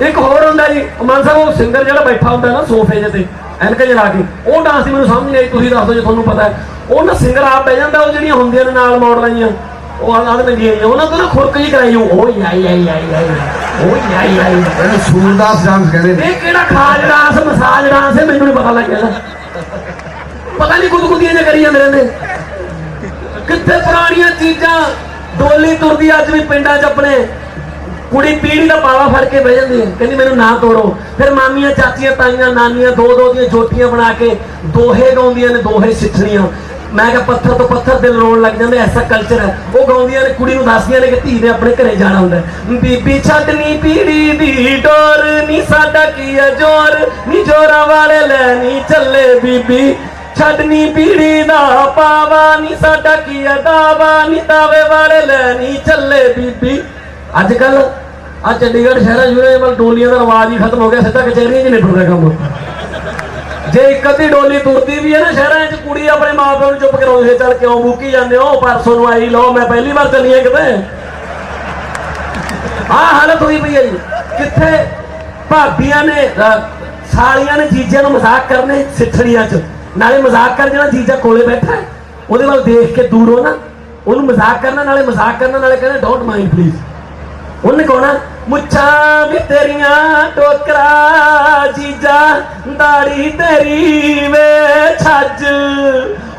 ਇੱਕ ਹੋਰ ਹੁੰਦਾ ਜੀ ਮਾਨ ਸਾਹਿਬ ਉਹ ਸਿੰਗਰ ਜਿਹੜਾ ਬੈਠਾ ਹੁੰਦਾ ਨਾ ਸੋਫੇ ਤੇ ਐਨਕ ਜਲਾ ਕੇ ਉਹ ਡਾਂਸ ਮੈਨੂੰ ਸਮਝ ਨਹੀਂ ਆਈ ਤੁਸੀਂ ਦੱਸ ਦਿਓ ਜੇ ਤੁਹਾਨੂੰ ਪਤਾ ਹੈ। ਉਹ ਨਾ ਸਿੰਗਰ ਆਪ ਬਹਿ ਜਾਂਦਾ ਉਹ ਜਿਹੜੀਆਂ ਹੁੰਦੀਆਂ ਨੇ ਨਾਲ ਮੋੜ ਲਾਈਆਂ ਉਹ ਆਦ ਨੰਗੀ ਆਈਆਂ ਉਹਨਾਂ ਤੋਂ ਨਾ ਖੁਰਕ ਜੀ ਕਰਾਈ ਉਹ ਯਾਈ ਯਾਈ ਯਾਈ ਯਾਈ ਉਹ ਯਾਈ ਯਾਈ ਇਹਨੂੰ ਸੂਰਦਾਸ ਡਾਂਸ ਕਹਿੰਦੇ ਨੇ। ਇਹ ਕਿਹੜਾ ਖਾਜ ਡਾਂਸ ਮਸਾਜ ਡਾਂਸ ਹੈ ਮੈਨੂੰ ਨਹੀਂ ਪਤਾ ਲੱਗਿਆ ਪਤਾ ਨਹੀਂ ਕੁਝ ਕੁਦੀਆਂ ਜਿਹਾ ਕਰੀ ਜਾਂਦੇ ਰਹਿੰਦੇ। ਕਿੱਥੇ ਪੁਰਾਣੀਆਂ ਚੀਜ਼ਾਂ ਡੋਲੀ ਤੁਰਦੀ ਅੱਜ ਵੀ ਪਿੰਡਾਂ 'ਚ ਆਪਣੇ ਕੁੜੀ ਪੀੜੀ ਦਾ ਪਾਲਾ ਫੜ ਕੇ ਬਹਿ ਜਾਂਦੀ ਹੈ। ਕਹਿੰਦੀ, ਮੈਨੂੰ ਨਾ ਤੋੜੋ। ਫਿਰ ਮਾਮੀਆਂ, ਚਾਚੀਆਂ, ਤਾਈਆਂ, ਨਾਨੀਆਂ, ਦੋ ਦੋ ਦੀਆਂ ਜੋਟੀਆਂ ਬਣਾ ਕੇ ਦੋਹੇ ਗਾਉਂਦੀਆਂ ਨੇ, ਦੋਹੇ ਸਿੱਠਣੀਆਂ। ਮੈਂ ਕਿਹਾ, ਪੱਥਰ ਤੋਂ ਪੱਥਰ ਦਿਲ ਰੋਣ ਲੱਗ ਜਾਂਦੇ, ਐਸਾ ਕਲਚਰ ਹੈ। ਉਹ ਗਾਉਂਦੀਆਂ ਨੇ, ਕੁੜੀ ਨੂੰ ਦੱਸਦੀਆਂ ਨੇ ਕਿ ਧੀ ਨੇ ਆਪਣੇ ਘਰੇ ਜਾਣਾ ਹੁੰਦਾ ਹੈ। ਬੀਬੀ ਛੱਡਨੀ ਪੀੜੀ ਦੀ ਡੋਰ, ਨੀ ਸਾਡਾ ਕੀ ਹੈ ਜੋਰ? ਨੀ ਜੋਰਾਂ ਵਾਲੇ ਲੈ ਨੀ ਚੱਲੇ ਬੀਬੀ। ਛੱਡਨੀ ਪੀੜੀ ਦਾ ਪਾਵਾ, ਨੀ ਸਾਡਾ ਕੀ ਹੈ ਦਾਵਾ? ਨੀ ਦਾਵੇ ਵਾਲੇ ਲੈ ਨੀ ਚੱਲੇ ਬੀਬੀ। ਅੱਜ ਕੱਲ ਆ ਚੰਡੀਗੜ੍ਹ ਸ਼ਹਿਰਾਂ ਜੁੜੇ ਮਲ ਡੋਲੀਆਂ ਦਾ ਰਿਵਾਜ ਹੀ ਖਤਮ ਹੋ ਗਿਆ ਸਿੱਧਾ ਕਚਹਿਰੀਆਂ 'ਚ ਨਿਬੜਦਾ ਕੰਮ। ਜੇ ਇੱਕ ਅੱਧੀ ਡੋਲੀ ਤੁਰਦੀ ਵੀ ਹੈ ਨਾ ਸ਼ਹਿਰਾਂ 'ਚ ਕੁੜੀ ਆਪਣੇ ਮਾਪਿਆਂ ਨੂੰ ਚੁੱਪ ਕਰਾਉਂਦੇ ਚੱਲ ਕਿਉਂ ਮੁੱਕੀ ਜਾਂਦੇ ਹੋ? ਪਰਸੋਂ ਨੂੰ ਆਈ ਲਓ ਮੈਂ ਪਹਿਲੀ ਵਾਰ ਚੱਲੀ ਹਾਂ ਕਿਤੇ। ਆਹ ਹਾਲਤ ਹੋਈ ਪਈ ਹੈ ਜੀ। ਕਿੱਥੇ ਭਾਬੀਆਂ ਨੇ ਸਾਲੀਆਂ ਨੇ ਜੀਜਿਆਂ ਨੂੰ ਮਜ਼ਾਕ ਕਰਨੇ ਸਿੱਠੜੀਆਂ 'ਚ। ਨਾਲੇ ਮਜ਼ਾਕ ਕਰ ਜਿਹੜਾ ਜੀਜਾ ਕੋਲੇ ਬੈਠਾ ਹੈ, ਉਹਦੇ ਵੱਲ ਦੇਖ ਕੇ ਦੂਰੋਂ ਨਾ। ਉਹਨੂੰ ਮਜ਼ਾਕ ਕਰਨਾ ਨਾਲੇ ਮਜ਼ਾਕ ਕਰਨਾ ਨਾਲੇ ਕਹਿੰਦੇ ਡੋਂਟ ਮਾਈਂਡ ਪਲੀਜ਼ ਉਹਨੇ ਕਹਣਾ ਮੁੱਛਾਂ ਵੀ ਤੇਰੀਆਂ ਟੋਕਰਾ ਜੀਜਾ, ਦਾੜੀ ਤੇਰੀ ਵੇ ਛੱਜ।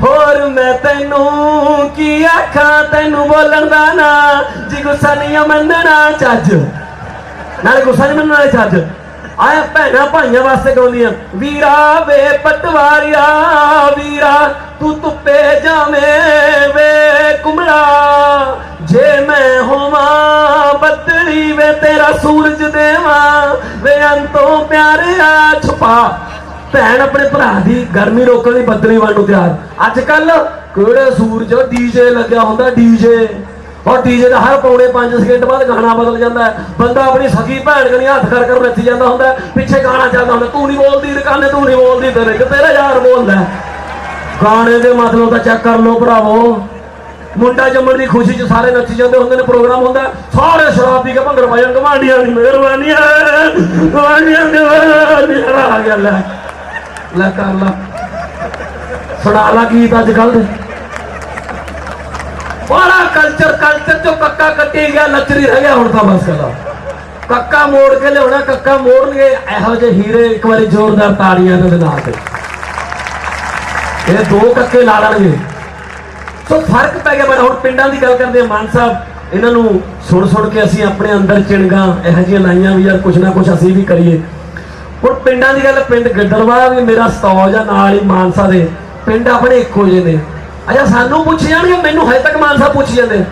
ਹੋਰ ਮੈਂ ਤੈਨੂੰ ਕੀ ਆਖਾਂ, ਤੈਨੂੰ ਬੋਲਣ ਦਾ ਨਾ, ਜੀ ਗੁੱਸਾ ਨਹੀਂ ਮੰਨਣਾ ਚੱਜ। ਨਾਲ ਗੁੱਸਾ ਨਹੀਂ ਮੰਨਣਾ ਚੱਜ। ਆਇਆ ਭੈਣਾਂ ਭਾਈਆਂ ਵਾਸਤੇ ਗਾਉਂਦੀਆਂ, ਵੀਰਾ ਵੇ ਪਟਵਾਰੀਆ, ਵੀਰਾ, ਤੂੰ ਧੁੱਪੇ ਜਾਵੇਂ ਵੇ ਕੁਮੜਾ ਤੇਰਾ ਸੂਰਜ ਦੇਵਾਂ। ਵੇ ਅੰਤੋਂ ਪਿਆਰਿਆ ਛੁਪਾ। ਭੈਣ ਆਪਣੇ ਭਰਾ ਦੀ ਗਰਮੀ ਰੋਕਣ ਲਈ ਬੱਦਲੀ ਬਣ ਨੂੰ ਤਿਆਰ। ਅੱਜ ਕੱਲ ਕਿਹੜੇ ਸੂਰਜ ਡੀਜੇ ਲੱਗਿਆ ਹੁੰਦਾ, ਡੀਜੇ? ਔਰ ਡੀਜੇ ਦਾ ਹਰ ਪੌਣੇ 5 ਸਕਿੰਟ ਬਾਅਦ ਗਾਣਾ ਬਦਲ ਜਾਂਦਾ ਹੈ। ਬੰਦਾ ਆਪਣੀ ਸਖੀ ਭੈਣ ਕਨੀ ਹੱਥ ਕਰ ਕਰ ਨੱਚੀ ਜਾਂਦਾ ਹੁੰਦਾ ਪਿੱਛੇ ਗਾਣਾ ਚੱਲਦਾ ਹੁੰਦਾ, ਤੂੰ ਨਹੀਂ ਬੋਲਦੀ ਰਕਾਨੇ ਤੂੰ ਨਹੀਂ ਬੋਲਦੀ ਤੇਰੇ, ਤੇਰਾ ਯਾਰ ਬੋਲਦਾ ਗਾਣੇ ਦੇ ਮਤਲਬ ਤਾਂ ਚੈੱਕ ਕਰ ਲਓ ਭਰਾਵੋ। ਮੁੰਡਾ ਜੰਮਣ ਦੀ ਖੁਸ਼ੀ 'ਚ ਸਾਰੇ ਨੱਚ ਜਾਂਦੇ ਹੁੰਦੇ ਨੇ, ਪ੍ਰੋਗਰਾਮ ਹੁੰਦਾ। ਸਾਰੇ ਸ਼ਰਾਬ ਪੀ ਕੇ ਭੰਗੜ ਪਾਇਆ ਕਮਾਂਡੀਆਂ ਦੀ ਮਿਹਰਬਾਨੀ ਹੈ ਕਮਾਂਡੀਆਂ ਦੀ ਮਿਹਰਬਾਨੀ ਆ ਗਿਆ, ਲੈ। ਲੈ ਕਰ ਲਾ। ਸੁਣਾ ਲਾ ਗੀਤ ਅੱਜ ਕੱਲ ਦੇ। ਬੜਾ ਕਲਚਰ ਕਲਚਰ ਚੋਂ ਕੱਕਾ ਕੱਟੀ ਗਿਆ ਲੱਚਰੀ ਰਹਿ ਗਿਆ ਹੁਣ ਤਾਂ ਬਸ। ਕਦਾ ਕੱਕਾ ਮੋੜ ਕੇ ਲਿਆਉਣਾ, ਕੱਕਾ ਮੋੜਨਗੇ, ਇਹੋ ਜਿਹੇ ਹੀਰੇ ਇੱਕ ਵਾਰੀ ਜ਼ੋਰਦਾਰ ਤਾੜੀਆਂ ਦੇ ਨਾਲ ਤੇ। ਇਹ ਦੋ ਕੱਕੇ ਲਾ ਲੈਣਗੇ। ਸੋ ਫ਼ਰਕ ਪੈ ਗਿਆ ਬੜਾ ਹੁਣ ਪਿੰਡਾਂ ਦੀ ਗੱਲ ਕਰਦੇ ਆ ਮਾਨ ਸਾਹਿਬ ਇਹਨਾਂ ਨੂੰ ਸੁਣ ਸੁਣ ਕੇ ਅਸੀਂ ਆਪਣੇ ਅੰਦਰ ਚਿਣਗਾ ਇਹੋ ਜਿਹੀਆਂ ਲਾਈਆਂ ਵੀ ਯਾਰ ਕੁਛ ਨਾ ਕੁਛ ਅਸੀਂ ਵੀ ਕਰੀਏ। ਹੁਣ ਪਿੰਡਾਂ ਦੀ ਗੱਲ ਪਿੰਡ ਗੱਡਰਵਾ ਵੀ ਮੇਰਾ ਸਤੌਜ ਆ ਨਾਲ ਹੀ ਮਾਨਸਾ ਦੇ। ਪਿੰਡ ਆਪਣੇ ਇੱਕੋ ਜਿਹੇ ਨੇ। ਅੱਛਾ ਸਾਨੂੰ ਪੁੱਛ ਜਾਣਗੇ ਮੈਨੂੰ ਹਜੇ ਤੱਕ ਮਾਨਸਾ ਪੁੱਛ ਜਾਂਦੇ।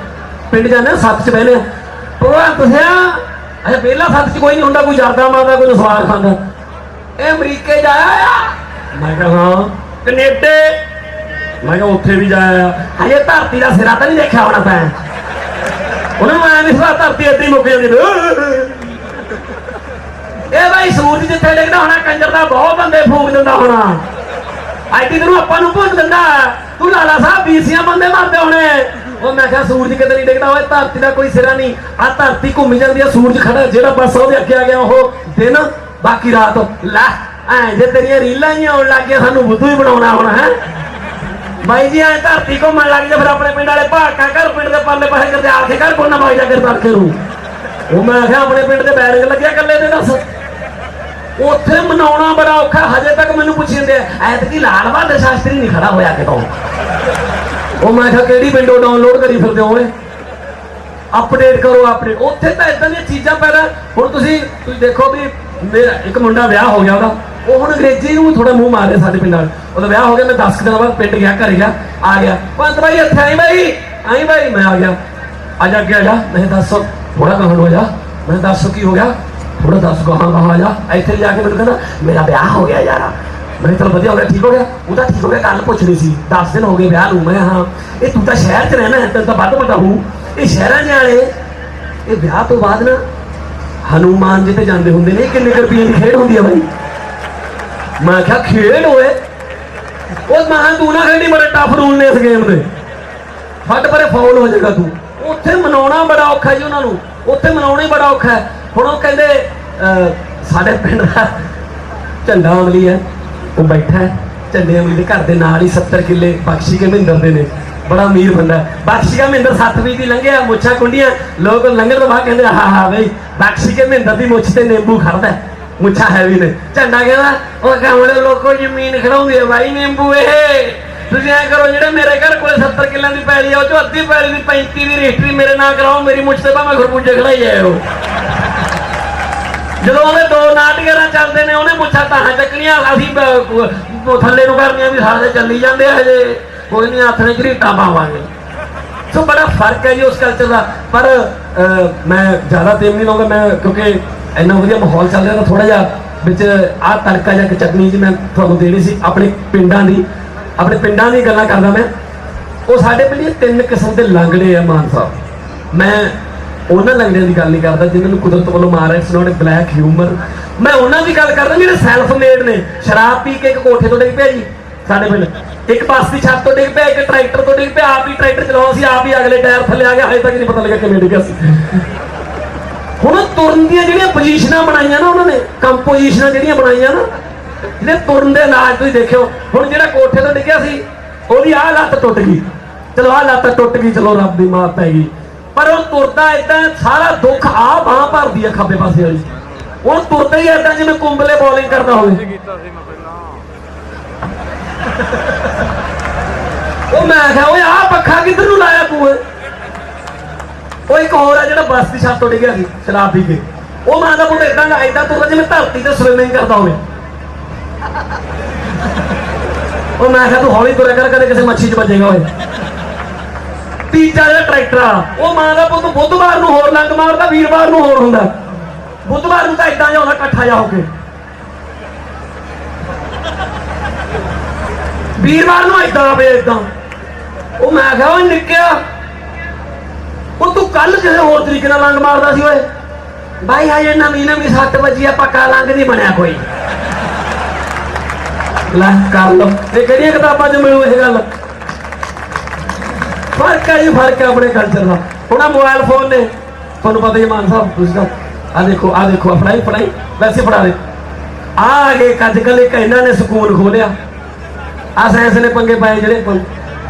ਪਿੰਡ ਜਾਂਦੇ ਆ, ਸੱਤ ਚ ਬਹਿਨੇ ਪ੍ਰੋਗਰਾਮ ਪੁੱਛਿਆ ਅੱਛਾ ਪਹਿਲਾ ਸੱਤ ਚ ਕੋਈ ਨਹੀਂ ਹੁੰਦਾ ਕੋਈ ਜਰਦਾ ਮਾਰਦਾ ਕੋਈ ਸਵਾਦ ਖਾਂਦਾ। ਇਹ ਅਮਰੀਕੇ ਜਾਇਆ ਆ ਮੈਂ ਕਿਹਾ ਹਾਂ। ਕੈਨੇਡਾ ਮੈਂ ਕਿਹਾ ਉੱਥੇ ਵੀ ਜਾਇਆ। ਆ ਹਜੇ ਧਰਤੀ ਦਾ ਸਿਰਾ ਤਾਂ ਨਹੀਂ ਦੇਖਿਆ ਹੋਣਾ ਤੈਂ ਉਹਨਾਂ ਨੂੰ ਐਂ ਨਹੀਂ ਸਵਾ ਧਰਤੀ ਏਦਾਂ ਹੀ ਮੁੱਕ ਜਾਂਦੀ ਇਹ ਭਾਈ ਸੂਰਜ ਜਿੱਥੇ ਡਿੱਗਦਾ ਹੋਣਾ, ਕੰਜਰ ਦਾ ਬਹੁਤ ਬੰਦੇ ਫੂਕ ਦਿੰਦਾ ਹੋਣਾ। ਆਈਟੀ ਨੂੰ ਆਪਾਂ ਨੂੰ ਭੁੱਲ ਦਿੰਦਾ। ਤੂੰ ਲਾਲਾ ਸਾਹਿਬ, ਬੀਸੀਆਂ ਬੰਦੇ ਮਰਦੇ ਹੋਣੇ। ਉਹ ਮੈਂ ਕਿਹਾ, ਸੂਰਜ ਕਿਤੇ ਨਹੀਂ ਡਿੱਗਦਾ, ਓਏ ਧਰਤੀ ਦਾ ਕੋਈ ਸਿਰਾ ਨਹੀਂ। ਆ ਧਰਤੀ ਘੁੰਮ ਜਾਂਦੀ ਆ ਸੂਰਜ ਖੜਾ, ਜਿਹੜਾ ਪਾਸਾ ਉਹਦੇ ਅੱਗੇ ਆ ਗਿਆ, ਉਹ ਦਿਨ, ਬਾਕੀ ਰਾਤ। ਲੈ, ਐ ਜੇ ਤੇਰੀਆਂ ਰੀਲਾਂ ਹੀ ਆਉਣ ਲੱਗ ਗਿਆ ਸਾਨੂੰ ਬੁੱਧੂ ਹੀ ਬਣਾਉਣਾ ਹੁਣ, ਹੈ। ਬਾਈ ਜੀ ਐ ਧਰਤੀ ਘੁੰਮਣ ਲੱਗ ਜਾ ਫਿਰ ਆਪਣੇ ਪਿੰਡ ਵਾਲੇ ਭਾਕਾ ਘਰ, ਪਿੰਡ ਦੇ ਪਰਲੇ ਪਾਸੇ ਕਰਦੇ ਆ ਘਰ ਕੋਨਾ ਬਾਈ ਜਾ ਕੇ ਤੜਕੇ ਨੂੰ ਉਹ ਮੈਂ ਕਿਹਾ ਆਪਣੇ ਪਿੰਡ ਦੇ ਬੈਰਿੰਗ ਲੱਗਿਆ ਕੱਲੇ ਦੇ, ਦੱਸ। ਉੱਥੇ ਮਨਾਉਣਾ ਬੜਾ ਔਖਾ, ਹਜੇ ਤੱਕ ਮੈਨੂੰ ਪੁੱਛੀ ਜਾਂਦੇ ਐਤਕੀ ਲਾਲ ਬਹਾਦਰ ਸ਼ਾਸਤਰੀ ਨਹੀਂ ਖੜਾ ਹੋਇਆ ਕਿਤੋਂ? ਉਹ ਮੈਂ ਕਿਹਾ ਕਿਹੜੀ ਵਿੰਡੋ ਡਾਊਨਲੋਡ ਕਰੀ ਫਿਰਦੇ ਹੋ ਓਏ ਅਪਡੇਟ ਕਰੋ ਆਪਣੇ ਉੱਥੇ ਤਾਂ ਇਦਾਂ ਦੀਆਂ ਚੀਜ਼ਾਂ ਪੈਦਾ ਹੁਣ ਤੁਸੀਂ ਤੁਸੀਂ ਦੇਖੋ ਵੀ ਮੇਰਾ ਇੱਕ ਮੁੰਡਾ ਵਿਆਹ ਹੋ ਗਿਆ ਉਹਦਾ। ਉਹ ਹੁਣ ਅੰਗਰੇਜ਼ੀ ਨੂੰ ਥੋੜਾ ਮੂੰਹ ਮਾਰ ਰਿਹਾ ਸਾਡੇ ਪਿੰਡ ਨਾਲ। ਉਹਦਾ ਵਿਆਹ ਹੋ ਗਿਆ, ਮੈਂ 10 ਦਿਨਾਂ ਬਾਅਦ ਪਿੰਡ ਗਿਆ, ਘਰ ਗਿਆ, ਆ ਗਿਆ। ਪੰਤ ਭਾਈ, ਇੱਥੇ ਆਈ ਬਾਈ ਆਈ ਬਾਈ, ਮੈਂ ਆ ਗਿਆ। ਆ ਜਾ ਅੱਗੇ, ਆ ਜਾ। ਮੈਂ ਦੱਸ ਥੋੜਾ ਕਹਾਂ ਹੋ ਜਾ। ਮੈਂ ਦੱਸ, ਕੀ ਹੋ ਗਿਆ? ਥੋੜਾ ਦੱਸ ਕਹਾਂ ਕਹਾਂ ਆ ਜਾ। ਇੱਥੇ ਜਾ ਕੇ ਮੈਨੂੰ ਕਹਿੰਦਾ, ਮੇਰਾ ਵਿਆਹ ਹੋ ਗਿਆ ਯਾਰ। ਮੈਂ ਚਲ ਵਧੀਆ ਹੋ ਗਿਆ, ਠੀਕ ਹੋ ਗਿਆ। ਉਹਦਾ ਠੀਕ ਹੋ ਗਿਆ ਕੱਲ ਪੁੱਛਣੀ ਸੀ। 10 ਦਿਨ ਹੋ ਗਏ ਵਿਆਹ ਨੂੰ। ਮੈਂ ਹਾਂ, ਇਹ ਤੂੰ ਤਾਂ ਸ਼ਹਿਰ 'ਚ ਰਹਿਣਾ ਹੈ, ਤੈਨੂੰ ਤਾਂ ਵੱਧ ਪਤਾ ਹੋਊ। ਇਹ ਸ਼ਹਿਰਾਂ 'ਚ ਵਾਲੇ ਇਹ ਵਿਆਹ ਤੋਂ ਬਾਅਦ ਨਾ ਹਨੂਮਾਨ ਜੀ ਤੇ ਜਾਂਦੇ ਹੁੰਦੇ ਨੇ ਇਹ ਕਿੰਨੇ ਕੁ ਦੀ ਖੇਡ ਹੁੰਦੀ ਆ ਬਾਈ? ਮੈਂ ਕਿਹਾ ਖੇਡ ਹੋਏ ਉਹ ਮਹਾਂ ਤੂੰ ਨਾ ਖੇਡੀ ਬੜੇ ਟਫ ਰੂਲ ਨੇ ਇਸ ਗੇਮ ਦੇ। ਫੱਟ ਪਰੇ ਫਾਉਲ ਹੋ ਜਾਏਗਾ ਤੂੰ। ਉੱਥੇ ਮਨਾਉਣਾ ਬੜਾ ਔਖਾ ਜੀ ਉਹਨਾਂ ਨੂੰ। ਉੱਥੇ ਮਨਾਉਣਾ ਹੀ ਬੜਾ ਔਖਾ ਹੈ। ਹੁਣ ਉਹ ਕਹਿੰਦੇ ਅਹ, ਸਾਡੇ ਪਿੰਡ ਦਾ ਝੰਡਾ ਅਮਲੀ ਹੈ। ਉਹ ਬੈਠਾ ਹੈ। ਝੰਡੇ ਅਮਲੀ ਦੇ ਘਰ ਦੇ ਨਾਲ ਹੀ 70 ਕਿੱਲੇ ਬਖਸ਼ੀ ਕੇ ਮਹਿੰਦਰ ਦੇ ਨੇ। ਬੜਾ ਅਮੀਰ ਬੰਦਾ ਹੈ। ਬਖਸ਼ੀ ਕੇ ਮਹਿੰਦਰ ਸੱਤ ਵੀ ਦੀ ਲੰਘਿਆ ਮੁੱਛਾਂ ਕੁੰਡੀਆਂ। ਲੋਕ ਲੰਘਣ ਤੋਂ ਬਾਅਦ ਕਹਿੰਦੇ ਹਾਂ ਹਾਂ ਬਈ ਬਖਸ਼ੀ ਕੇ ਮਹਿੰਦਰ ਦੀ ਮੁੱਛ ਤੇ ਨਿੰਬੂ ਖੜਦਾ ਹੈ। ਮੁੱਛਾਂ ਹੈਵੀ ਝੰਡਾ ਕਹਿੰਦਾ ਉਹ ਕਮਲੇ ਲੋਕੋ ਜ਼ਮੀਨ ਖੜਾਉਂਦੀ ਹੈ ਬਾਈ ਨਿੰਬੂ ਤੁਸੀਂ ਐ ਕਰੋ ਜਿਹੜੇ ਮੇਰੇ ਘਰ ਕੋਲੇ 70 ਕਿੱਲਿਆਂ ਦੀ ਪੈਲੀ ਆ ਉਹ ਚੋਂ ਅੱਧੀ ਪੈਲੀ ਦੀ 35 ਦੀ ਰਜਿਸਟਰੀ ਮੇਰੇ ਨਾਂ ਕਰਾਓ ਮੇਰੀ ਮੁੱਛ ਤੇ ਭਾਵੇਂ ਖਰਬੂਜੇ ਖੜਾਈ ਜਾਇਓ ਜਦੋਂ ਉਹਦੇ ਦੋ ਨਾਟਕਰਾਂ ਚੱਲਦੇ ਨੇ ਉਹਨੇ ਮੁੱਛਾਂ ਤਾਂ ਚੱਕਣੀਆਂ ਅਸੀਂ ਥੱਲੇ ਨੂੰ ਕਰਨੀਆਂ ਵੀ ਸਾਰੇ ਚੱਲੀ ਜਾਂਦੇ ਆ ਹਜੇ ਕੋਈ ਨਹੀਂ ਹੱਥ ਨੇ ਝਰੀਟਾਂ ਪਾਵਾਂਗੇ ਸੋ ਬੜਾ ਫ਼ਰਕ ਹੈ ਜੀ ਉਸ ਕਲਚਰ ਦਾ ਪਰ ਅਹ, ਮੈਂ ਜ਼ਿਆਦਾ ਟਾਈਮ ਨਹੀਂ ਲਵਾਂਗਾ ਮੈਂ ਕਿਉਂਕਿ ਇੰਨਾ ਵਧੀਆ ਮਾਹੌਲ ਚੱਲ ਰਿਹਾ ਤਾਂ ਥੋੜਾ ਜਿਹਾ ਵਿੱਚ ਆਹ ਤੜਕਾ ਜਾਂ ਚਟਨੀ ਜੀ ਮੈਂ ਤੁਹਾਨੂੰ ਦੇਣੀ ਸੀ ਆਪਣੇ ਪਿੰਡਾਂ ਦੀ। ਆਪਣੇ ਪਿੰਡਾਂ ਦੀ ਗੱਲਾਂ ਕਰਦਾ ਮੈਂ। ਉਹ ਸਾਡੇ ਪਿੰਡ ਤਿੰਨ ਕਿਸਮ ਦੇ ਲੰਗੜੇ ਆ ਮਾਨ ਸਾਹਿਬ। ਮੈਂ ਉਹਨਾਂ ਲੰਗੜਿਆਂ ਦੀ ਗੱਲ ਨਹੀਂ ਕਰਦਾ ਜਿਨ੍ਹਾਂ ਨੂੰ ਕੁਦਰਤ ਵੱਲੋਂ ਮਾਰ ਹੈ ਸੁਣਾਉਣੇ ਬਲੈਕ ਹਿਊਮਰ। ਮੈਂ ਉਹਨਾਂ ਦੀ ਗੱਲ ਕਰਦਾ ਜਿਹੜੇ ਸੈਲਫ ਮੇਡ ਨੇ। ਸ਼ਰਾਬ ਪੀ ਕੇ ਇੱਕ ਕੋਠੇ ਤੋਂ ਡਿੱਗ ਪਿਆ ਜੀ ਸਾਡੇ ਪਿੰਡ। ਇੱਕ ਬੱਸ ਦੀ ਛੱਤ ਤੋਂ ਡਿੱਗ ਪਿਆ, ਇੱਕ ਟਰੈਕਟਰ ਤੋਂ ਡਿੱਗ ਪਿਆ, ਆਪ ਹੀ ਟਰੈਕਟਰ ਚਲਾਉਂਦਾ ਸੀ, ਆਪ ਹੀ ਅਗਲੇ ਟਾਇਰ ਥੱਲੇ ਆ ਗਿਆ, ਹਜੇ ਤੱਕ ਨਹੀਂ ਪਤਾ ਲੱਗਾ ਕਿਵੇਂ ਡਿੱਗਿਆ ਸੀ। ਹੁਣ ਤੁਰਨ ਦੀਆਂ ਜਿਹੜੀਆਂ ਪੋਜੀਸ਼ਨਾਂ ਬਣਾਈਆਂ ਨਾ ਉਹਨਾਂ ਨੇ ਕੰਪੋਜੀਸ਼ਨਾਂ ਜਿਹੜੀਆਂ ਬਣਾਈਆਂ ਨਾ ਜਿਹੜੇ ਤੁਰਨ ਦੇ ਇਲਾਜ ਤੁਸੀਂ ਦੇਖਿਓ ਹੁਣ ਜਿਹੜਾ ਕੋਠੇ ਤੋਂ ਡਿੱਗਿਆ ਸੀ ਉਹਦੀ ਆਹ ਲੱਤ ਟੁੱਟ ਗਈ। ਚਲੋ ਆਹ ਲੱਤ ਟੁੱਟ ਗਈ ਚਲੋ ਰੱਬ ਦੀ ਮਾਰ ਪੈ ਗਈ। ਪਰ ਉਹ ਤੁਰਦਾ ਇਦਾਂ ਸਾਰਾ ਦੁੱਖ ਆ ਬਾਹ ਭਰਦੀ ਆ ਖੱਬੇ ਪਾਸੇ ਵਾਲੀ। ਉਹ ਤੁਰਦਾ ਹੀ ਇਦਾਂ ਜਿਵੇਂ ਕੁੰਬਲੇ ਬੋਲਿੰਗ ਕਰਦਾ ਹੋਵੇ। ਉਹ ਮੈਂ ਕਿਹਾ ਓਏ ਆਹ ਪੱਖਾ ਕਿੱਧਰ ਨੂੰ ਲਾਇਆ ਤੂੰ ਉਹ ਇੱਕ ਹੋਰ ਆ ਜਿਹੜਾ ਬੱਸ ਦੀ ਛੱਤ ਤੋਂ ਡਿੱਗਿਆ ਸੀ, ਸ਼ਰਾਬ ਪੀ ਕੇ। ਉਹ ਮਾਂ ਦਾ ਪੁੱਤ ਇਦਾਂ ਦਾ ਇਦਾਂ ਤੁਰਦਾ ਜਿਵੇਂ ਧਰਤੀ ਤੇ ਸਵਿਮਿੰਗ ਕਰਦਾ ਹੋਵੇ। ਉਹ ਮੈਂ ਕਿਹਾ, ਤੂੰ ਹੌਲੀ ਤੁਰਿਆ ਕਰ, ਕਦੇ ਕਿਸੇ ਮੱਛੀ 'ਚ ਵੱਜੇਗਾ ਓਏ ਤੀਜਾ ਜਿਹੜਾ ਟਰੈਕਟਰ ਆ, ਉਹ ਮਾਂ ਦਾ ਪੁੱਤ ਬੁੱਧਵਾਰ ਨੂੰ ਹੋਰ ਲੰਗ ਮਾਰਦਾ, ਵੀਰਵਾਰ ਨੂੰ ਹੋਰ ਹੁੰਦਾ। ਬੁੱਧਵਾਰ ਨੂੰ ਤਾਂ ਇਦਾਂ ਜਿਹਾ ਹੁੰਦਾ ਇਕੱਠਾ ਜਾ ਹੋ ਕੇ। ਵੀਰਵਾਰ ਨੂੰ ਇਦਾਂ ਪਏ ਇਦਾਂ ਉਹ ਮੈਂ ਕਿਹਾ, ਓਏ ਨਿੱਕਿਆ ਉਹ ਤੂੰ ਕੱਲ ਕਿਸੇ ਹੋਰ ਤਰੀਕੇ ਨਾਲ ਲੰਗ ਮਾਰਦਾ ਸੀ ਓਏ। ਬਾਈ, ਹਜੇ ਨਵੀਂ ਨਵੀਂ 7 ਵਜੇ ਆ, ਪੱਕਾ ਲੰਗ ਨਹੀਂ ਬਣਿਆ ਕੋਈ। ਲੈ ਕਰ ਲੋ ਇਹ ਕਿਹੜੀਆਂ ਕਿਤਾਬਾਂ 'ਚ ਮਿਲੂ ਇਹ ਗੱਲ? ਫ਼ਰਕ ਹੈ ਫ਼ਰਕ ਹੈ ਆਪਣੇ ਕਲਚਰ ਦਾ। ਹੁਣ ਆਹ ਮੋਬਾਈਲ ਫੋਨ ਨੇ। ਤੁਹਾਨੂੰ ਪਤਾ ਹੀ ਮਾਨ ਸਾਹਿਬ, ਤੁਸੀਂ ਤਾਂ ਆ ਦੇਖੋ ਆ ਦੇਖੋ ਫੜਾਈ ਫੜਾਈ। ਵੈਸੇ ਪੜਾ ਦੇ। ਆ ਆ ਗਏ ਅੱਜ ਕੱਲ ਇੱਕ ਇਹਨਾਂ ਨੇ ਸਕੂਨ ਖੋਲਿਆ। ਆ ਸਾਇੰਸ ਨੇ ਪੰਗੇ ਪਾਏ ਜਿਹੜੇ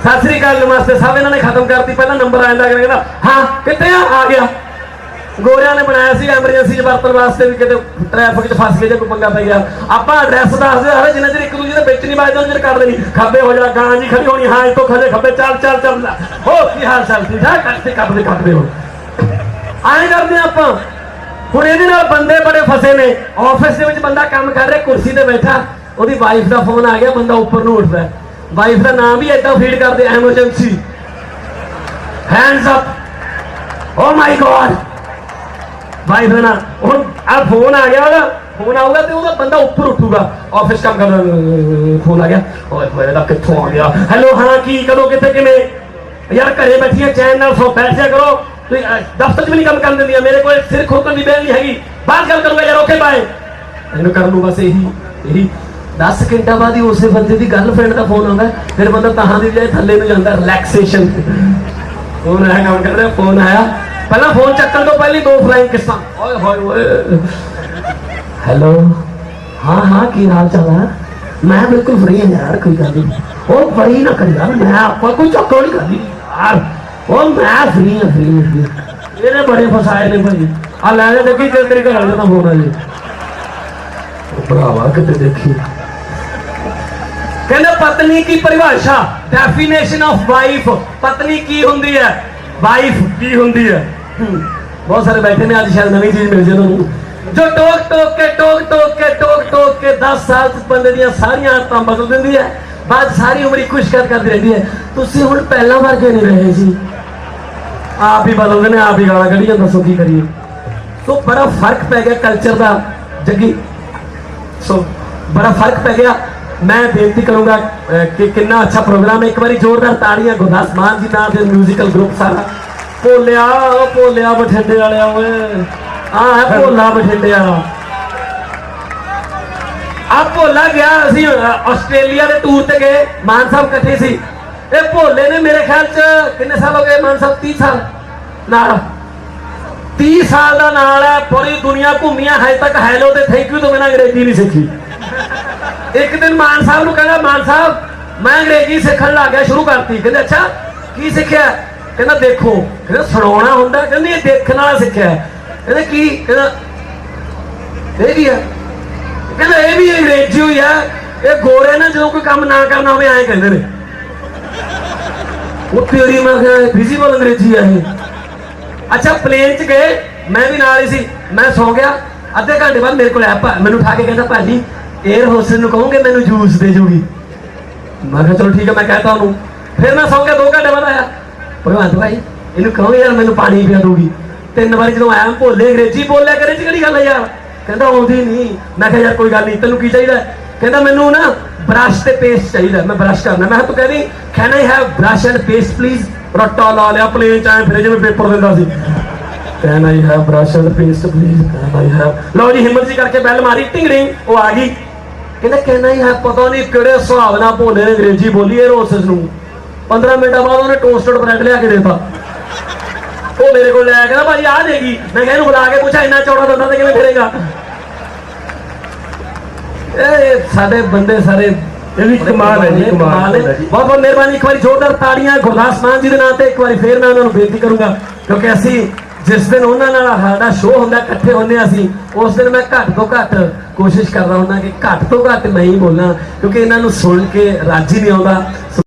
ਸਤਿ ਸ੍ਰੀ ਅਕਾਲ ਨਮਸਤੇ, ਸਭ ਇਹਨਾਂ ਨੇ ਖਤਮ ਕਰਤੀ, ਪਹਿਲਾਂ ਨੰਬਰ ਆਇਆ ਲੱਗ ਰਿਹਾ ਹਾਂ, ਕਿੱਥੇ ਆ? ਆ ਗਿਆ। ਗੋਰਿਆਂ ਨੇ ਬਣਾਇਆ ਸੀ ਐਮਰਜੈਂਸੀ ਚ ਵਰਤਣ ਵਾਸਤੇ ਵੀ ਕਿਤੇ ਟ੍ਰੈਫਿਕ ਚ ਫਸ ਗਏ ਜੇ ਕੋਈ ਪੰਗਾ ਪੈ ਗਿਆ। ਆਪਾਂ ਐਡਰੈਸ ਦੱਸਦੇ ਹਰੇ ਜਿੰਨਾ ਚਿਰ ਇੱਕ ਦੂਜੇ ਦੇ ਵਿੱਚ ਨਹੀਂ ਵੱਜਦਾ, ਉਹਨਾਂ ਚਿਰ ਕਰ ਦੇਣੀ ਖੱਬੇ ਹੋ ਜਾਣਾ ਗਾਂ ਜੀ ਖੜੀ ਹੋਣੀ, ਹਾਂ, ਇੱਥੋਂ ਖੜੇ ਖੱਬੇ, ਚੱਲ ਚੱਲ ਚੱਲ। ਹੋ ਕੀ ਹਾਲ ਚਾਲ, ਠੀਕ ਠਾਕ? ਕਰਦੇ ਕੱਟਦੇ ਕੱਟਦੇ ਹੋ। ਆਏ ਕਰਦੇ ਹਾਂ ਆਪਾਂ। ਹੁਣ ਇਹਦੇ ਨਾਲ ਬੰਦੇ ਬੜੇ ਫਸੇ ਨੇ। ਆਫਿਸ ਦੇ ਵਿੱਚ ਬੰਦਾ ਕੰਮ ਕਰ ਰਿਹਾ, ਕੁਰਸੀ ਤੇ ਬੈਠਾ, ਉਹਦੀ ਵਾਈਫ ਦਾ ਫੋਨ ਆ ਗਿਆ, ਬੰਦਾ ਉੱਪਰ ਨੂੰ ਉੱਠਦਾ। ਵਾਈਫ ਦਾ ਨਾਮ ਵੀ ਏਦਾਂ ਫੀਡ ਕਰਦੇ emergency hands up oh my god wife ਦਾ ਨਾਮ ਹੁਣ ਆ ਫੋਨ ਆ ਗਿਆ ਉਹਦਾ। ਫੋਨ ਆਊਗਾ ਤੇ ਉਹਦਾ ਬੰਦਾ ਉੱਪਰ ਉੱਠੂਗਾ। ਆਫਿਸ ਕੰਮ ਕਰਦਾ ਫੋਨ ਆ ਗਿਆ। ਓਏ ਹੋਏ ਦਾ ਕਿੱਥੋਂ ਆ ਗਿਆ? ਹੈਲੋ ਹਾਂ, ਕੀ ਕਦੋਂ ਕਿੱਥੇ, ਕਿਵੇਂ? ਯਾਰ ਘਰੇ ਬੈਠੀਆਂ ਚੈਨ ਨਾਲ ਸੋ ਬੈਠਿਆ ਕਰੋ। ਤੁਸੀਂ ਦਫ਼ਤਰ 'ਚ ਵੀ ਨਹੀਂ ਕੰਮ ਕਰਨ ਦਿੰਦੀਆਂ। ਮੇਰੇ ਕੋਲ ਸਿਰ ਖੋਕਣ ਦੀ ਬੇਲ ਨਹੀਂ ਹੈਗੀ। ਬਾਹਰ ਗੱਲ ਕਰੂਗਾ ਯਾਰ ਓਕੇ ਬਾਏ ਇਹਨੂੰ ਕਰ ਨੂੰ ਬਸ ਇਹੀ ਇਹੀ 10 ਘੰਟਾ ਬਾਅਦ ਹੀ ਉਸੇ ਬੰਦੇ ਦੀ ਗਰਲਫ੍ਰੈਂਡ ਦਾ ਫੋਨ ਆਉਂਦਾ, ਫਿਰ ਬੰਦਾ ਤਾਹਾਂ ਦੀ ਬਜਾਏ ਥੱਲੇ ਨੂੰ ਜਾਂਦਾ ਰਿਲੈਕਸੇਸ਼ਨ ਫੋਨ ਆਇਆ, ਕੰਮ ਕਰ ਰਿਹਾ ਫੋਨ ਆਇਆ। ਪਹਿਲਾਂ ਫੋਨ ਚੱਕਣ ਤੋਂ ਪਹਿਲਾਂ ਦੋ ਫਲਾਈਂਗ ਕਿਸਾਂ। ਓਏ ਹੋਏ ਓਏ ਹੈਲੋ ਹਾਂ ਹਾਂ, ਕੀ ਹਾਲ ਚਾਲ ਹੈ ਮੈਂ ਬਿਲਕੁਲ ਫ੍ਰੀ ਹਾਂ ਯਾਰ, ਕੋਈ ਗੱਲ ਨਹੀਂ ਉਹ ਫਰੀ ਨਾ ਕਰ ਯਾਰ, ਮੈਂ ਆਪਾਂ ਕੋਈ ਚੱਕਰ ਨਹੀਂ ਕਰਦੀ ਯਾਰ। ਉਹ ਮੈਂ ਫ੍ਰੀ ਹਾਂ ਫ੍ਰੀ ਹਾਂ ਇਹਨੇ ਬੜੇ ਫਸਾਏ ਨੇ ਭਾਈ। ਆ ਲੈ ਲੈ ਦੇਖੀ ਤੇਰੇ ਘਰ ਦਾ ਫੋਨ ਆ ਜੀ। ਭਰਾਵਾ ਕਿਤੇ ਦੇਖੀ? ਕਹਿੰਦੇ ਪਤਨੀ ਕੀ ਪਰਿਭਾਸ਼ਾ? ਡੈਫੀਨੇਸ਼ਨ ਆਫ ਵਾਈਫ ਪਤਨੀ ਕੀ ਹੁੰਦੀ ਹੈ? ਵਾਈਫ ਕੀ ਹੁੰਦੀ ਹੈ? ਬਹੁਤ ਸਾਰੇ ਬੈਠੇ ਨੇ, ਅੱਜ ਸ਼ਾਇਦ ਨਵੀਂ ਚੀਜ਼ ਮਿਲ ਜੇ ਤੁਹਾਨੂੰ। ਜੋ ਟੋਕ ਟੋਕ ਕੇ, ਟੋਕ ਟੋਕ ਕੇ, ਟੋਕ ਟੋਕ ਕੇ 10 ਸਾਲ ਚ ਬੰਦੇ ਦੀਆਂ ਸਾਰੀਆਂ ਆਦਤਾਂ ਬਦਲ ਦਿੰਦੀ ਹੈ, ਬਾਅਦ ਸਾਰੀ ਉਮਰ ਹੀ ਖੁਸ਼ ਕਰ ਕਰਦੀ ਰਹਿੰਦੀ ਹੈ। ਤੁਸੀਂ ਹੁਣ ਪਹਿਲਾਂ ਵਰਗੇ ਨਹੀਂ ਰਹੇ ਸੀ ਆਪ ਹੀ ਬਦਲਦੇ ਨੇ, ਆਪ ਹੀ ਗਾਲਾਂ ਕੱਢੀ ਜਾਂਦਾ ਦੱਸੋ ਕੀ ਕਰੀਏ। ਸੋ ਬੜਾ ਫ਼ਰਕ ਪੈ ਗਿਆ ਕਲਚਰ ਦਾ। ਜੱਗੀ, ਸੋ ਬੜਾ ਫ਼ਰਕ ਪੈ ਗਿਆ। ਮੈਂ ਬੇਨਤੀ ਕਰੂੰਗਾ ਕਿ ਕਿੰਨਾ ਅੱਛਾ ਪ੍ਰੋਗਰਾਮ ਹੈ। ਇੱਕ ਵਾਰੀ ਜ਼ੋਰਦਾਰ ਤਾੜੀਆਂ, ਗੁਰਦਾਸ ਮਾਨ ਜੀ ਨਾਲ ਦੇ ਮਿਊਜ਼ੀਕਲ ਗਰੁੱਪ ਸਾਰਾ ਭੋਲਿਆ ਉਹ ਭੋਲਿਆ ਬਠਿੰਡੇ ਵਾਲਿਆ, ਓਏ। ਆ ਹੈ ਭੋਲਾ ਬਠਿੰਡੇ ਵਾਲਾ। ਆ ਭੋਲਾ ਗਿਆ ਅਸੀਂ ਆਸਟ੍ਰੇਲੀਆ ਦੇ ਟੂਰ ਤੇ ਗਏ। ਮਾਨ ਸਾਹਿਬ ਇਕੱਠੇ ਸੀ। ਇਹ ਭੋਲੇ ਨੇ ਮੇਰੇ ਖਿਆਲ ਚ ਕਿੰਨੇ ਸਾਲ ਹੋ ਗਏ ਮਾਨ ਸਾਹਿਬ? 30 ਸਾਲ। ਨਾਲ। 30 ਸਾਲ ਦਾ ਨਾਲ ਹੈ, ਪੂਰੀ ਦੁਨੀਆ ਘੁੰਮੀਆਂ ਹਜੇ ਤੱਕ ਹੈਲੋ ਤੇ ਥੈਂਕ ਯੂ ਤੋਂ ਬਿਨਾਂ ਅੰਗਰੇਜ਼ੀ ਨਹੀਂ ਸਿੱਖੀ। ਇੱਕ ਦਿਨ ਮਾਨ ਸਾਹਿਬ ਨੂੰ ਕਹਿੰਦਾ, ਮਾਨ ਸਾਹਿਬ, ਮੈਂ ਅੰਗਰੇਜ਼ੀ ਸਿੱਖਣ ਲੱਗ ਗਿਆ, ਸ਼ੁਰੂ ਕਰਤੀ। ਕਹਿੰਦੇ, ਅੱਛਾ, ਕੀ ਸਿੱਖਿਆ? ਕਹਿੰਦਾ, ਦੇਖੋ। ਕਹਿੰਦਾ, ਸੁਣਾਉਣਾ ਹੁੰਦਾ। ਕਹਿੰਦੇ, ਇਹ ਦੇਖਣ ਵਾਲਾ ਸਿੱਖਿਆ ਕਹਿੰਦੇ, ਕੀ? ਕਹਿੰਦਾ, ਇਹ ਕੀ ਹੈ। ਕਹਿੰਦਾ, ਇਹ ਵੀ ਅੰਗਰੇਜ਼ੀ ਹੋਈ ਆ ਇਹ ਗੋਰੇ ਨਾ, ਜਦੋਂ ਕੋਈ ਕੰਮ ਨਾ ਕਰਨਾ ਹੋਵੇ, ਐਂ ਕਹਿੰਦੇ ਨੇ। ਉਹ ਤੇਰੀ ਮੈਂ ਕਿਹਾ ਫਿਜ਼ੀਕਲ ਅੰਗਰੇਜ਼ੀ ਆ ਇਹ। ਅੱਛਾ ਪਲੇਨ 'ਚ ਗਏ। ਮੈਂ ਵੀ ਨਾਲ ਹੀ ਸੀ। ਮੈਂ ਸੌ ਗਿਆ। ਅੱਧੇ ਘੰਟੇ ਬਾਅਦ ਮੇਰੇ ਕੋਲ ਐਪ ਮੈਨੂੰ ਉਠਾ ਕੇ ਕਹਿੰਦਾ, ਭਾਜੀ 에ਅਰ ਹੋਸਟਲ ਨੂੰ ਕਹੋਗੇ ਮੈਨੂੰ ਜੂਸ ਦੇ ਜੂਗੀ। ਮੈਂ ਕਿਹਾ ਚਲੋ ਠੀਕ ਹੈ, ਮੈਂ ਕਹਤਾ ਉਹਨੂੰ। ਫਿਰ ਮੈਂ ਸੌਂ ਗਿਆ 2 ਘੰਟੇ ਬਾਅਦ ਆਇਆ। ਭਗਵੰਤ ਭਾਈ, ਇਹਨੂੰ ਕਹੋ ਯਾਰ ਮੈਨੂੰ ਪਾਣੀ ਪਿਆ ਦੂਗੀ ਤਿੰਨ ਵਾਰੀ ਜਦੋਂ ਆਇਆ, ਭੋਲੇ ਅੰਗਰੇਜ਼ੀ ਬੋਲਿਆ ਕਰੇ ਚ ਕਿਹੜੀ ਗੱਲ ਹੈ ਯਾਰ? ਕਹਿੰਦਾ ਆਉਂਦੀ ਨਹੀਂ ਮੈਂ ਕਿਹਾ ਯਾਰ ਕੋਈ ਗੱਲ ਨਹੀਂ ਤੈਨੂੰ ਕੀ ਚਾਹੀਦਾ ਕਹਿੰਦਾ ਮੈਨੂੰ ਨਾ ਬ੍ਰਸ਼ ਤੇ ਪੇਸਟ ਚਾਹੀਦਾ ਮੈਂ ਬ੍ਰਸ਼ ਕਰਨਾ। ਮੈਂ ਕਿਹਾ ਤੂੰ ਕਹਿੰਦੀ can I have brush and paste please ਰੱਟਾ ਲਾ ਲਿਆ ਪਲੇਨ ਚਾਹੇ ਆਏ ਫਿਰ ਜਿਵੇਂ ਪੇਪਰ ਦਿੰਦਾ ਸੀ। Can I have brush and paste please can I have ਲਓ ਜੀ, ਹਿੰਮਤ ਜੀ ਕਰਕੇ ਬੈਲ ਮਾਰੀ ਟਿੰਗ ਰਿੰਗ ਉਹ ਆ ਗਈ। ਕਹਿੰਦਾ ਕਹਿਣਾ ਹੀ ਹੈ ਪਤਾ ਨਹੀਂ ਕਿਹੜੇ ਹਿਸਾਬ ਨਾਲ ਭੋਲੇ ਨੇ ਅੰਗਰੇਜ਼ੀ ਬੋਲੀ ਇਹ ਰੋਸਸ ਨੂੰ। 15 ਮਿੰਟਾਂ ਬਾਅਦ ਉਹਨੇ ਟੋਸਟਡ ਬ੍ਰੈਡ ਲਿਆ ਕੇ ਦੇਤਾ। ਉਹ ਮੇਰੇ ਕੋਲ ਲੈ ਕਹਿੰਦਾ ਭਾਜੀ ਆ ਦੇਗੀ। ਮੈਂ ਕਿਹਾ ਇਹਨੂੰ ਬੁਲਾ ਕੇ ਪੁੱਛਾ ਇੰਨਾ ਚੌੜਾ ਦੰਦਾਂ ਤੇ ਕਿਵੇਂ ਫਿਰੇਗਾ? ਇਹ ਸਾਡੇ ਬੰਦੇ ਸਾਰੇ ਇਹ ਵੀ ਕਮਾਲ ਹੈ ਜੀ, ਕਮਾਲ ਹੈ। ਬਹੁਤ ਬਹੁਤ ਮਿਹਰਬਾਨੀ ਇੱਕ ਵਾਰੀ ਜ਼ੋਰਦਾਰ ਤਾੜੀਆਂ ਗੁਰਦਾਸ ਮਾਨ ਜੀ ਦੇ ਨਾਂ ਤੇ ਇੱਕ ਵਾਰੀ ਫੇਰ ਮੈਂ ਉਹਨਾਂ ਨੂੰ ਬੇਨਤੀ ਕਰੂੰਗਾ ਕਿਉਂਕਿ ਅਸੀਂ ਜਿਸ ਦਿਨ ਉਹਨਾਂ ਨਾਲ ਸਾਡਾ ਸ਼ੋਅ ਹੁੰਦਾ, ਇਕੱਠੇ ਹੁੰਦੇ ਹਾਂ ਅਸੀਂ, ਉਸ ਦਿਨ ਮੈਂ ਘੱਟ ਤੋਂ ਘੱਟ ਕੋਸ਼ਿਸ਼ ਕਰਦਾ ਹੁੰਦਾ ਕਿ ਘੱਟ ਤੋਂ ਘੱਟ ਮੈਂ ਹੀ ਬੋਲਾਂ, ਕਿਉਂਕਿ ਇਹਨਾਂ ਨੂੰ ਸੁਣ ਕੇ ਰਾਜੀ ਨਹੀਂ ਆਉਂਦਾ।